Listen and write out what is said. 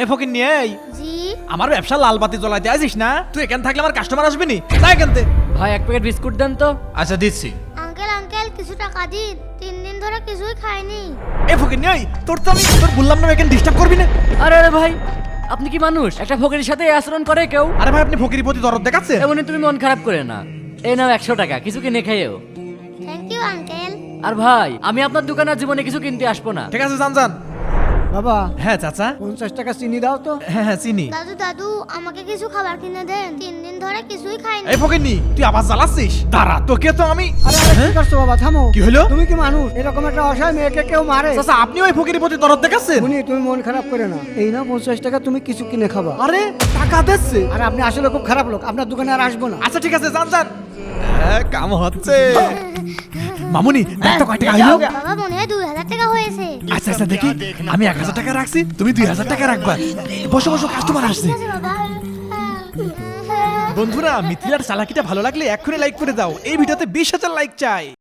এ ফকির নিয়ে জি। আমার ব্যবসা লাল বাতি জ্বলাইতে আসিস না? তুই এখান থাকলে আমার কাস্টমার আসবে নি? তাই এখানতে ভাই এক প্যাকেট বিস্কুট দেন তো। আচ্ছা দিচ্ছি। আঙ্কেল আঙ্কেল কিছু টাকা দিন। তিন দিন ধরে কিছুই খাইনি। এ ফকির নিয়ে তোর তো আমি তোর বললাম না এখানে ডিস্টার্ব করবি না। আরে আরে ভাই আপনি কি মানুষ? একটা ফকিরের সাথে আচরণ করে কেউ? আরে ভাই আপনি ফকির প্রতি দরদ দেখাচ্ছেন? এমনি তুমি মন খারাপ করে না। এই নাও একশো টাকা কিছু কিনে খাইও থ্যাংক ইউ আঙ্কেল। আর ভাই আমি আপনার দোকানে জীবনে কিছু কিনতে আসব না। ঠিক আছে জান জান বাবা। হ্যাঁ চাচা। পঞ্চাশ টাকা চিনি দাও তো। হ্যাঁ হ্যাঁ চিনি। দাদু দাদু আমাকে কিছু খাবার কিনে দেন। তিন দিন ধরে কিছুই খাইনি। এই ফকির নি তুই আবার জ্বালাচ্ছিস? দাঁড়া তোকে তো আমি আরে আরে কি করছ বাবা? থামো। কি হলো? তুমি কি মানুষ? এরকম একটা অসহায় মেয়েকে কেউ মারে? চাচা আপনি ওই ফকিরের প্রতি দরদ দেখাচ্ছেন? শুনি তুমি মন খারাপ করে না। এই না পঞ্চাশ টাকা তুমি কিছু কিনে খাবা। আরে টাকা দিচ্ছে। আর আপনি আসলে খুব খারাপ লোক। আপনার দোকানে আর আসব না। আচ্ছা ঠিক আছে জান জান হ্যাঁ, কাম হচ্ছে। মামুনি দেখ তো কয় টাকা হইল? বাবা মনে হয় আচ্ছা দেখি। আমি এক হাজার টাকা রাখছি, তুমি দুই হাজার টাকা রাখবা। বসো বসো কাস্টমার আসছে। বন্ধুরা, মিথিলার চালাকিটা ভালো লাগলে এক্ষুনি লাইক করে দাও। এই ভিডিওতে বিশ হাজার লাইক চাই।